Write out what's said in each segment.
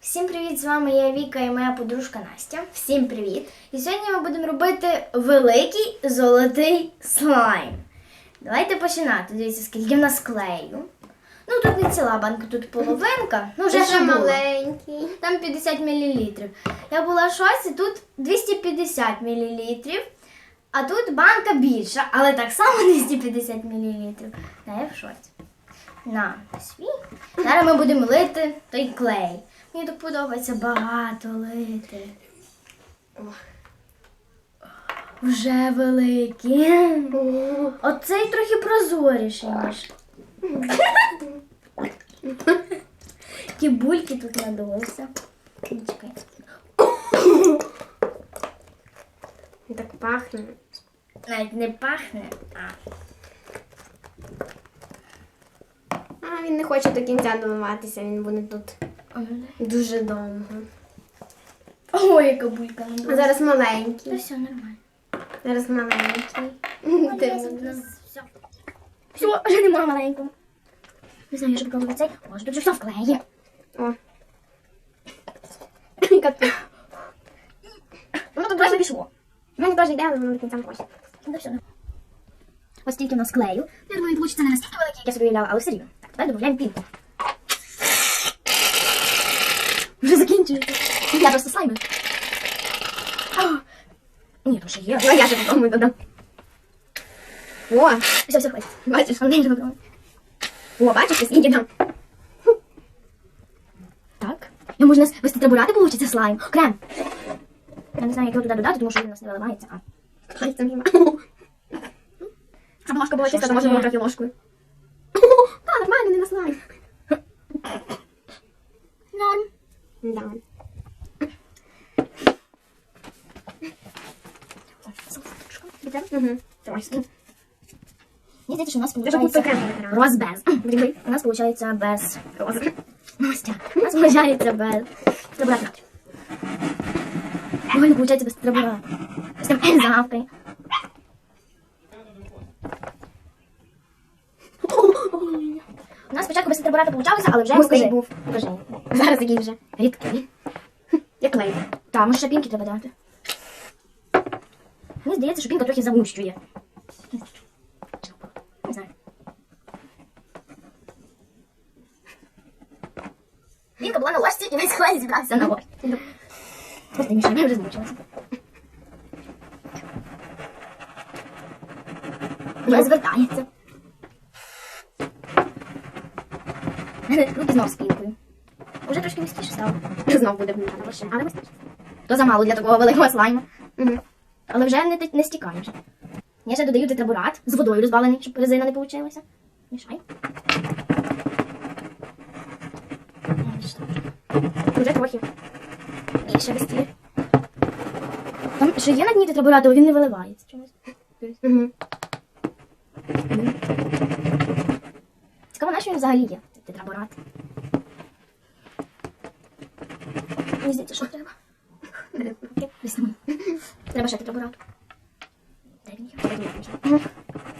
Всім привіт! З вами я Віка і моя подружка Настя. Всім привіт! І сьогодні ми будемо робити великий золотий слайм. Давайте починати. Дивіться, скільки в нас клею. Ну тут не ціла банка, тут половинка. Ну вже, Дуже маленький. Там 50 мл. Я була в шоці, тут 250 мл. А тут банка більша, але так само 250 мл. Та я в шоці. На свій. Зараз ми будемо лити той клей. Мені так подобається багато лити. Вже великий. Оцей трохи прозоріший, ніж. Ті бульки тут надулися. Чекай. Так пахне. Навіть не пахне. А. А він не хоче до кінця доливатися, він буде тут дуже довго. Ой, яка булька зараз Та маленький. все нормально. Зараз маленький. Дивно. Все. Вже нема маленького. Не знаю, я ж цей. Може, тут вже все вклеє. О. Яка тут. Ну тут вже пішло. У мене теж йде, але воно до кінця не хоче. Ну, все. Ось стільки у нас клею. Я думаю, вийде не настільки великий, як я собі уявляла, але все рівно. Так, тепер додаємо пінку. Вже закінчується. Я просто слайми. Ні, там ще. Ну, я ще попробую додам. О, Все, все, хватить. бачиш? А не попробуй. О, бачиш, скільки там? Так. Я можна вести табурати, получиться слайм. Крем. Я не знаю, як його туди додати, тому що він у нас не виливається. А. Пальцем їм. Щоб ложка була чиста, то можемо було трохи ложкою. Нормально, не на слайм. Да. Угу. Мені здається, що у нас вибирала. роз без. У нас виходить без роз. Настя. У нас виходить без натрію. Реально виходить без табурат. З тим завкою. У нас спочатку без табурата получалося, але вже покажи. був. Покажи. Зараз такий вже. Рідкий. Як клей. Так, може ще пінки треба дати. Мені здається, що пінка трохи замущує. Не знаю. Пінка була на ложці і весь клей зібрався на ложці. Ти мішай, я вже змучилася. Не звертається. Руки знов з. Уже трошки містіше стало. Знов буде вмітати ще. Але вистачить. То замало для такого великого слайму. Угу. Але вже не, не стікає вже. Я ще додаю тетрабурат з водою розбавлений, щоб резина не получилася. Мішай. Вже трохи. Ще вистіль. Там ще є на дні тетрабурат, але він не виливається чомусь. Угу. Цікаво, на що він взагалі є, цей тетрабурат. Мені здається, що треба. Треба ще тетрабурату. Де?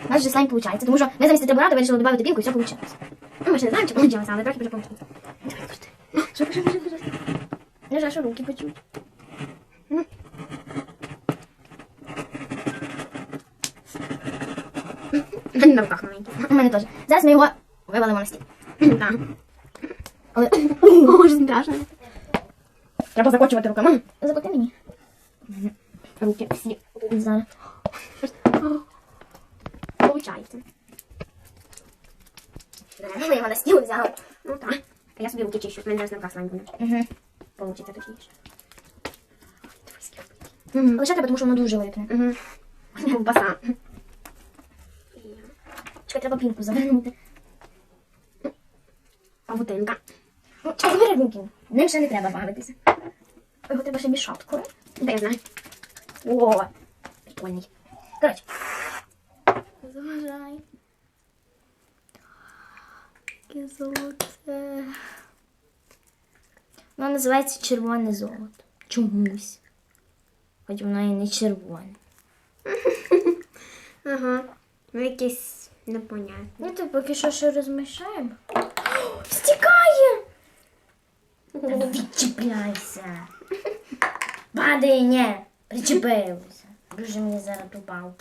У нас же слайм виходить, тому що ми замість тетрабурату вирішили додати пінку і все вийшло. Ну, ми ще не знаємо, чи вийшло, але трохи вже вийшло. Що кажу, кажу, кажу. Я жаль, що руки почуть. У на руках маленький. У мене теж. Зараз ми його вивалимо на стіл. Так. Але О, ж страшно. Треба закочувати руками. заплати мені. Руки всі. Не знаю. Получається. Ми його на стіл взяли. Ну так. А я собі руки чищу. У мене зараз на руках слайм буде. Угу. Получиться точніше. Але ще треба, тому що воно дуже липне. Угу. Ковбаса. Чекай, треба пінку завернути. Павутинка. Ну, чекай, забери руки. Ним ще не треба бавитися. Його треба ще мішаткою. Де я знаю. О, прикольний. Коротше. Заважай. Яке золоте. Воно називається червоне золото. Чомусь. Хоч воно і не червоне. Ага. Ви якісь непонятні. Ну, то поки що ще розмішаємо. Стікає! Та відчіпляйся. Падай, ні, причепилася. Дуже мені зараз упав.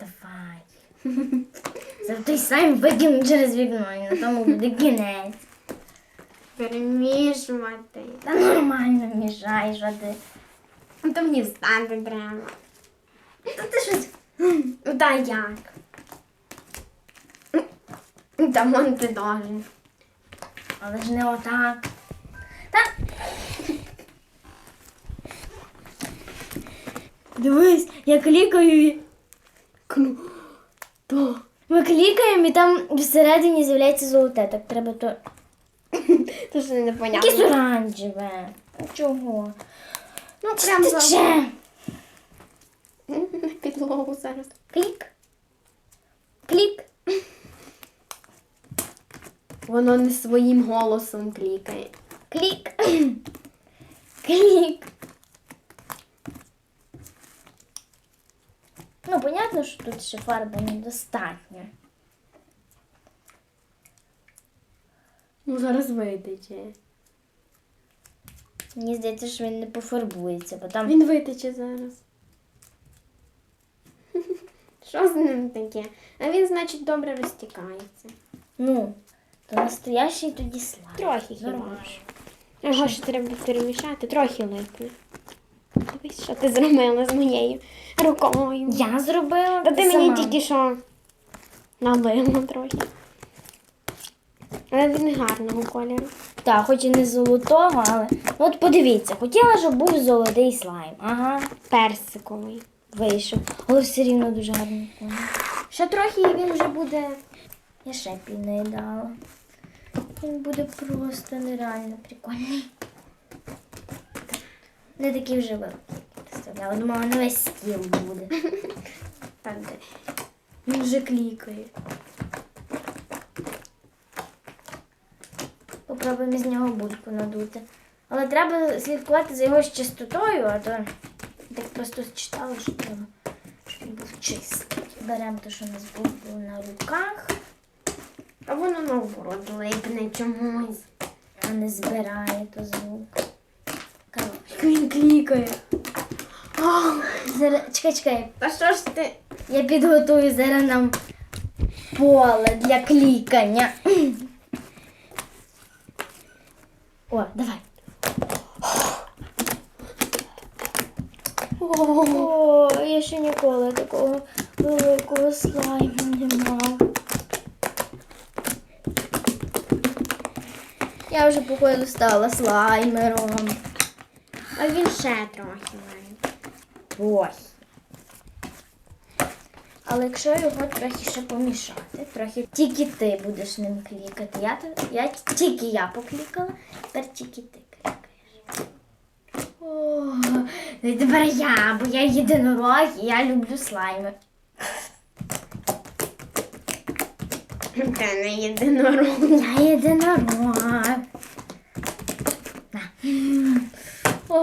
Давай. Зараз той слайм викину через вікно і на тому буде кінець. Перемішувати. Та нормально мішай, що ти. Ну, То мені встати треба. Та ти щось. Ну та як? Та вон ти должен. Але ж не отак. Та. Дивись, я клікаю. і- Кну. То. Ми клікаємо і там всередині з'являється золоте. Так треба то. То що не Якесь непонятно. оранжеве. Чого? Ну прям Тече. на підлогу зараз. Клік. Клік. Воно не своїм голосом клікає. Клік. Клік. Ну, понятно, що тут ще фарби недостатньо. Ну зараз витече. Мені здається, що він не пофарбується, бо там Він витече зараз. Що з ним таке? А він, значить, добре розтікається. ну, то настоящий тоді слайм. Трохи хіба. Нормально. Його ще треба перемішати, трохи липне. Дивись, що ти зробила з моєю рукою. Я зробила. Та ти мені сама. тільки що налила трохи. Але він гарного кольору. Так, хоч і не золотого, але. От подивіться, хотіла, щоб був золотий слайм. Ага, Персиковий. вийшов. Але все рівно дуже гарний колір. Ще трохи і він вже буде. Я ще півної дала. Він буде просто нереально прикольний. Не такий вже великий. сказала. Думала, на весь стіл буде. Так, де? Він вже клікає. Попробуємо з нього бульку надути. Але треба слідкувати за його чистотою, а то так просто читала, що щоб він був чистий. Беремо те, що у нас було на руках, А воно наоборот липне чомусь. а не збирає то звук. Коротше. Він клікає. Зараз, чекай, чекай, Та що ж ти? я підготую зараз нам поле для клікання. О, давай. О, я ще ніколи такого великого слайму не мав. Я вже походу стала слаймером. А він ще трохи має. Але якщо його трохи ще помішати, трохи тільки ти будеш ним клікати. Я, я тільки я поклікала, тепер тільки ти клікаєш. О, ну тепер я, бо я єдинорог і я люблю слайми. Та не єдинорог. Я єдинорог. На. О.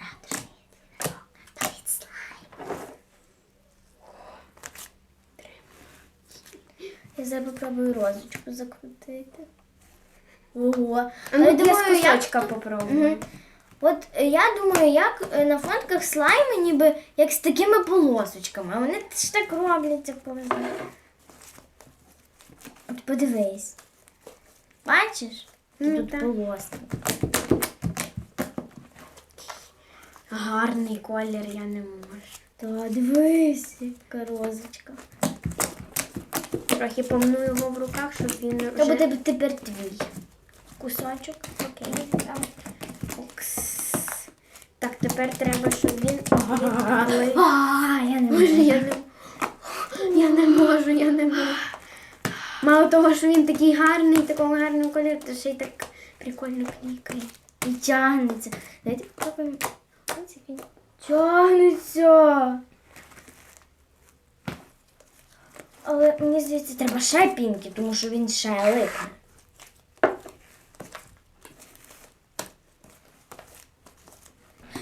Радужний єдинорог. Я зараз попробую розочку закрутити. Ого. А ну, я думаю, кусочка попробую. Мгм. От е, я думаю, як е, на фотках слайми, ніби як з такими полосочками. А вони ж так робляться повинні. От подивись. Бачиш? Ну, Тут так. полоски. Гарний колір я не можу. Та дивись, яка розочка. Трохи помну його в руках, щоб він То вже... буде тепер твій кусочок. Окей. там. Тепер треба, щоб він... А, я не можу. я не... Я не можу, я не можу. Мало того, що він такий гарний, такого гарного кольору, то ще й так прикольно клікає. І тягнеться. Давайте попробуємо. Ось він Тягнеться. Але мені здається, треба ще пінки, тому що він ще липне.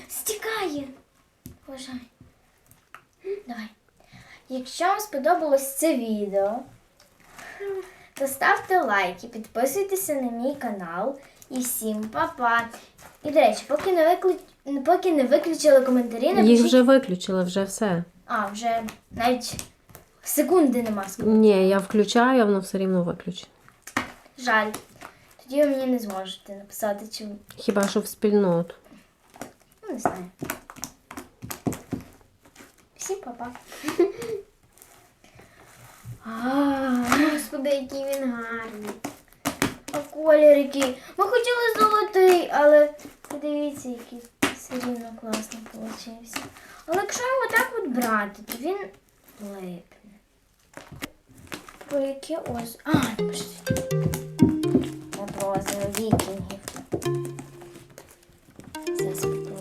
Стікає. Боже. Давай. Якщо вам сподобалось це відео, то ставте лайки, підписуйтеся на мій канал. І всім па-па. І до речі, поки не, виклю... поки не виключили коментарі, напишіть. Їх вже виключили, вже все. А, вже навіть секунди нема. Ні, я включаю, а воно все рівно виключено. Жаль. Тоді ви мені не зможете написати, чи Хіба що в спільноту. ну, не знаю. Всім па-па. Господи, який він гарний. А колір який. Ми хотіли золотий, але подивіться, який все рівно класно получився. Але якщо його так от брати, то він липне. По яке ось. А. Озеро вікінгів. Зараз спробую